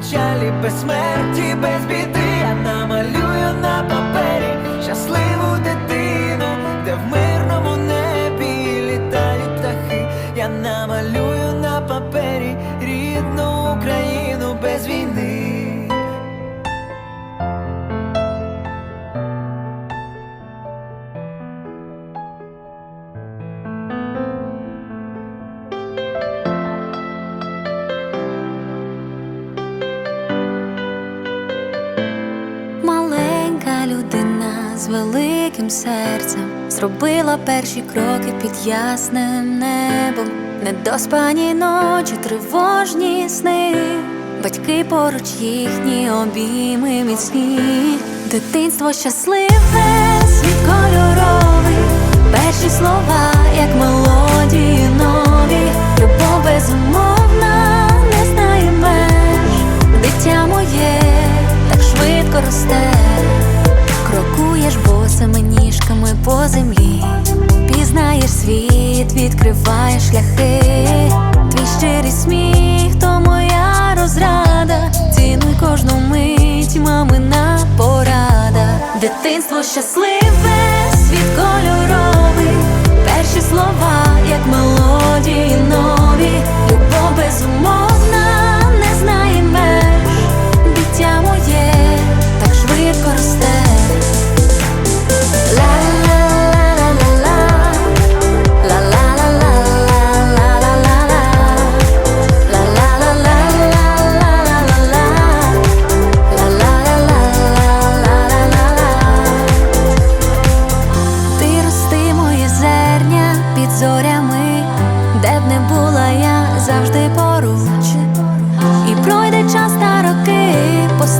печалі, без смерті, без біди. Людина з великим серцем зробила перші кроки під ясним небом, недоспані ночі, тривожні сни, батьки поруч їхні обійми міцні, дитинство щасливе, світ кольоровий, перші слова, як мелодії нові, любов безумовна, не знає меж, дитя моє так швидко росте, крокуєш босими ніжками по землі, пізнаєш світ, відкриваєш шляхи, твій щирий сміх, то моя розрада, цінуй кожну мить, мамина порада, дитинство щасливе,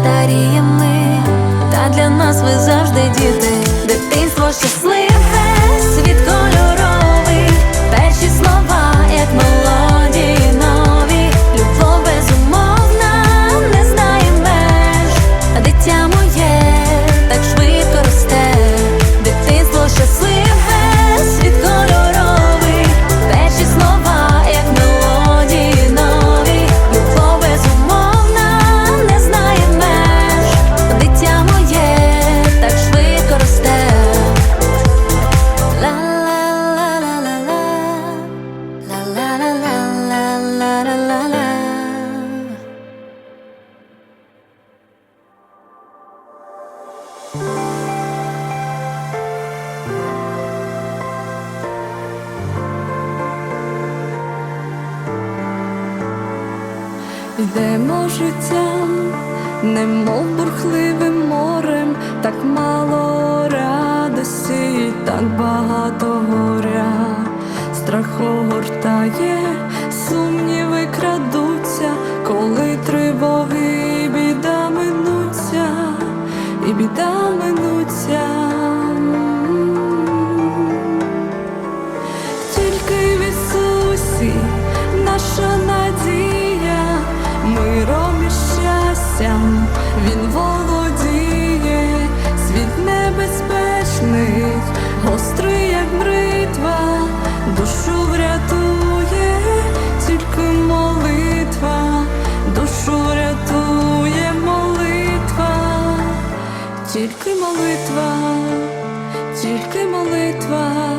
постаріємо ми, та для нас ви завжди йдемо життям, немов бурхливим морем, так мало радості, так багато горя, страх огортає, сумніви крадуться, коли тривоги біда минуться, і біда щастям Він володіє, світ небезпечний, гострий, як бритва, душу врятує, тільки молитва, душу врятує молитва, тільки молитва, тільки молитва